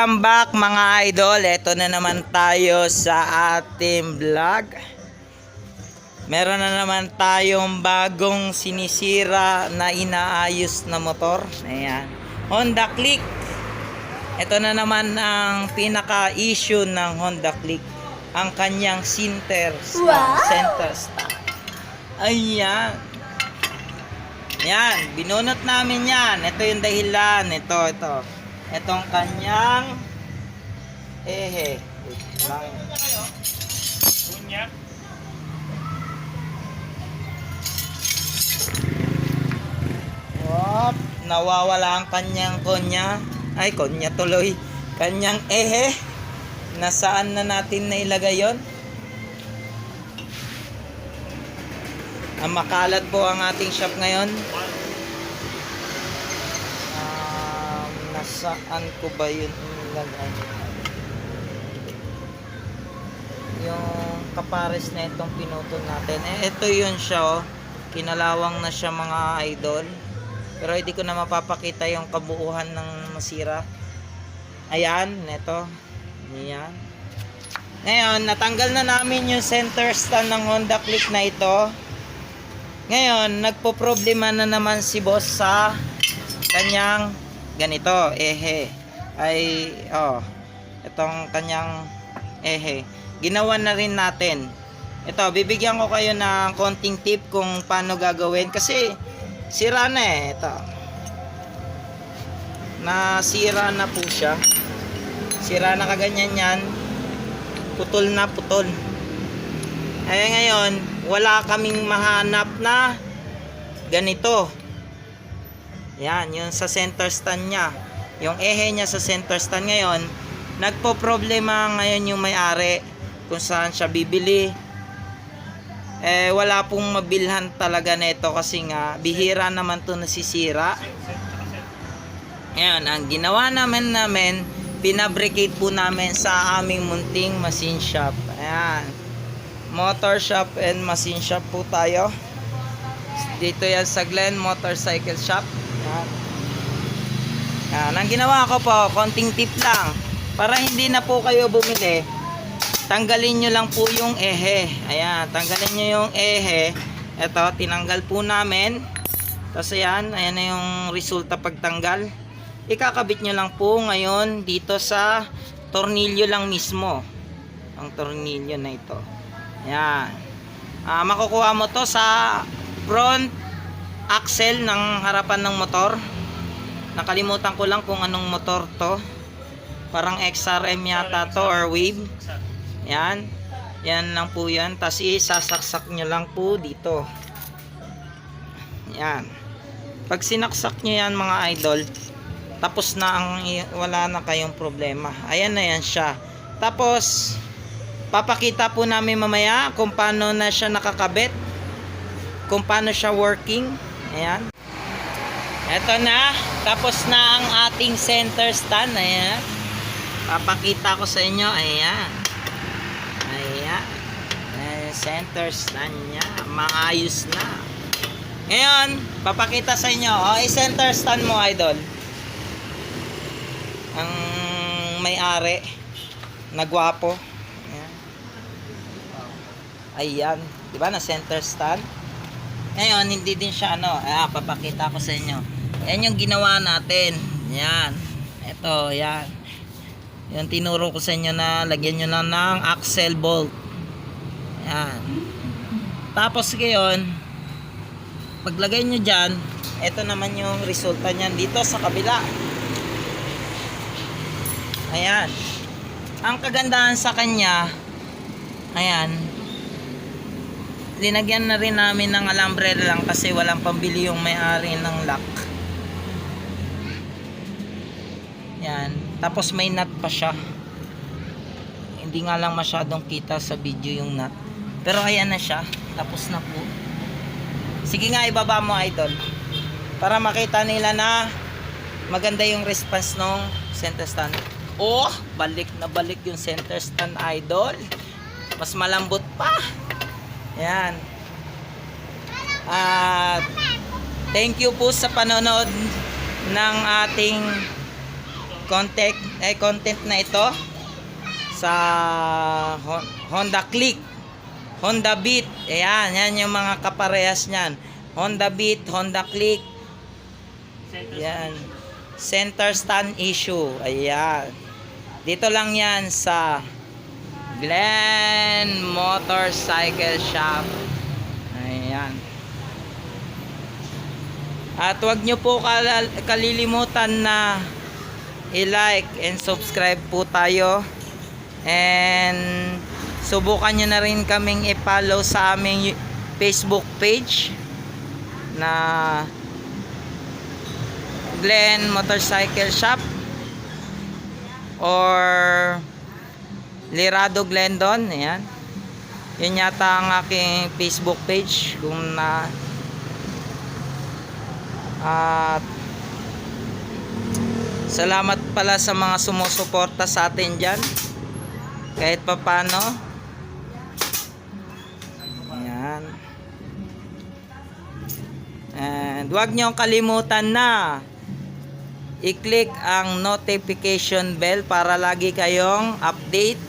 Welcome back mga idol. Ito na naman tayo sa ating vlog. Meron na naman tayong bagong sinisira na inaayos na motor. Ayan. Honda Click. Ito na naman ang pinaka-issue ng Honda Click. Ang kanyang center stand. Wow! Center stand. Ayan. Yan, binunot namin yan. Ito yung dahilan. Ito, ito. Itong kanyang ehe. Lang. Wop, nawawala ang kanyang konya. Ay, konya tuloy. Kanyang ehe. Nasaan na natin nailagay yon? Ang makalat po ang ating shop ngayon. Nasaan ko ba yun nilagay? Yung kapares na itong pinutol natin. Eh, ito yun siya oh. Kinalawang na siya mga idol. Pero hindi ko na mapapakita yung kabuuhan ng masira. Ayan, neto. Ayan. Ngayon, natanggal na namin yung center stand ng Honda Click na ito. Ngayon, nagpo-problema na naman si boss sa kanyang ganito, ehe. Ay, oh, itong kanyang ehe. Ginawa na rin natin. Ito, bibigyan ko kayo ng konting tip kung paano gagawin. Kasi, sira na eh. Ito. Nasira na po siya. Sira na kaganyan yan. Putol na putol. Kaya ngayon, wala kaming mahanap na ganito. Yan, yung sa center stand niya. Yung ehe niya sa center stand ngayon, nagpo-problema ngayon yung may-ari kung saan siya bibili. Eh, wala pong mabilhan talaga nito kasi nga, bihira naman to nasisira. Ngayon, ang ginawa namin namin, pinabricate po namin sa aming munting machine shop. Ayan motor shop and machine shop po tayo dito yan sa Glen Motorcycle Shop yan. yan ang ginawa ko po konting tip lang. Para hindi na po kayo bumili tanggalin nyo lang po yung ehe. Ayan tanggalin nyo yung ehe. Eto tinanggal po namin. Tapos ayan ayan na yung resulta pagtanggal. Ikakabit nyo lang po ngayon dito sa tornilyo lang mismo. Ang tornilyo na ito. Yan. Ah, makukuha mo to sa front axle ng harapan ng motor. Nakalimutan ko lang kung anong motor to. Parang XRM yata to or Wave. Yan. Yan lang po yan. Tapos isasaksak nyo lang po dito. Yan. Pag sinaksak nyo yan mga idol, tapos na ang wala na kayong problema. Ayan na yan siya. Tapos, Papakita po namin mamaya kung paano na siya nakakabit. Kung paano siya working. Ayan. Ito na. Tapos na ang ating center stand. Ayan. Papakita ko sa inyo. Ayan. Ayan. Ayan. Center stand niya. Maayos na. Ngayon, papakita sa inyo. O, i-center stand mo, idol. Ang may-ari. Nagwapo. Ayan. Ayan. Di ba? Na center stand. Ngayon, hindi din siya ano. Ah, papakita ko sa inyo. Yan yung ginawa natin. Yan. Ito, yan. Yung tinuro ko sa inyo na lagyan nyo na ng axle bolt. Yan. Tapos ngayon, paglagay nyo dyan, ito naman yung resulta niyan dito sa kabila. Ayan. Ang kagandahan sa kanya, ayan, linagyan na rin namin ng alambre lang kasi walang pambili yung may-ari ng lock. Yan. Tapos may nut pa siya. Hindi nga lang masyadong kita sa video yung nut. Pero ayan na siya. Tapos na po. Sige nga, ibaba mo idol. Para makita nila na maganda yung response ng center stand. Oh, balik na balik yung center stand idol. Mas malambot pa. Yan. At thank you po sa panonood ng ating contact eh content na ito sa Hon- Honda Click, Honda Beat. Ayan, yan yung mga kaparehas niyan. Honda Beat, Honda Click. Yan. Center stand issue. Ayan. Dito lang yan sa Glen Motorcycle Shop. Ayan. At wag nyo po kal- kalilimutan na i-like and subscribe po tayo. And subukan nyo na rin kaming i-follow sa aming Facebook page na Glen Motorcycle Shop or Lirado Glendon. Ayan. Yun yata ang aking Facebook page kung na at salamat pala sa mga sumusuporta sa atin dyan. Kahit pa paano. Ayan. And huwag niyong kalimutan na i-click ang notification bell para lagi kayong update